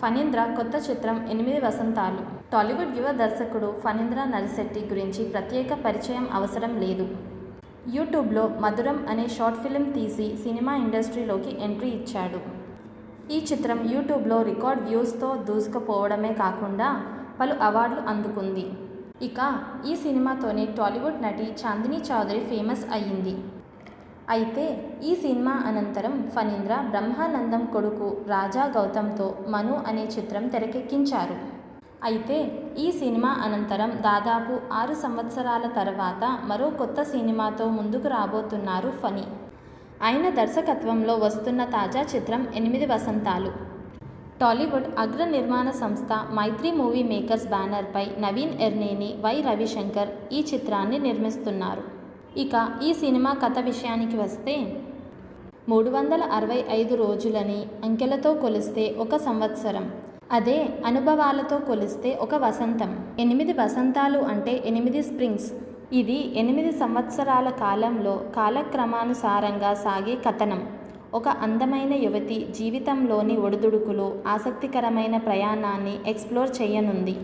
ఫణీంద్ర కొత్త చిత్రం ఎనిమిది వసంతాలు. టాలీవుడ్ యువ దర్శకుడు ఫణీంద్ర నరిశెట్టి గురించి ప్రత్యేక పరిచయం అవసరం లేదు. యూట్యూబ్లో మధురం అనే షార్ట్ ఫిలిం తీసి సినిమా ఇండస్ట్రీలోకి ఎంట్రీ ఇచ్చాడు. ఈ చిత్రం యూట్యూబ్లో రికార్డ్ వ్యూస్తో దూసుకుపోవడమే కాకుండా పలు అవార్డులు అందుకుంది. ఇక ఈ సినిమాతోనే టాలీవుడ్ నటి చాందిని చౌదరి ఫేమస్ అయ్యింది. అయితే ఈ సినిమా అనంతరం ఫణీంద్ర బ్రహ్మానందం కొడుకు రాజా గౌతమ్తో మను అనే చిత్రం తెరకెక్కించారు. అయితే ఈ సినిమా అనంతరం దాదాపు ఆరు సంవత్సరాల తర్వాత మరో కొత్త సినిమాతో ముందుకు రాబోతున్నారు ఫణి. ఆయన దర్శకత్వంలో వస్తున్న తాజా చిత్రం ఎనిమిది వసంతాలు. టాలీవుడ్ అగ్ర నిర్మాణ సంస్థ మైత్రి మూవీ మేకర్స్ బ్యానర్పై నవీన్ ఎర్నేని వై రవిశంకర్ ఈ చిత్రాన్ని నిర్మిస్తున్నారు. ఇక ఈ సినిమా కథ విషయానికి వస్తే మూడు వందల అరవై ఐదు రోజులని అంకెలతో కొలిస్తే ఒక సంవత్సరం. అదే అనుభవాలతో కొలిస్తే ఒక వసంతం. ఎనిమిది వసంతాలు అంటే ఎనిమిది స్ప్రింగ్స్. ఇది ఎనిమిది సంవత్సరాల కాలంలో కాలక్రమానుసారంగా సాగే కథనం. ఒక అందమైన యువతి జీవితంలోని ఒడిదుడుకులు ఆసక్తికరమైన ప్రయాణాన్ని ఎక్స్ప్లోర్ చేయనుంది.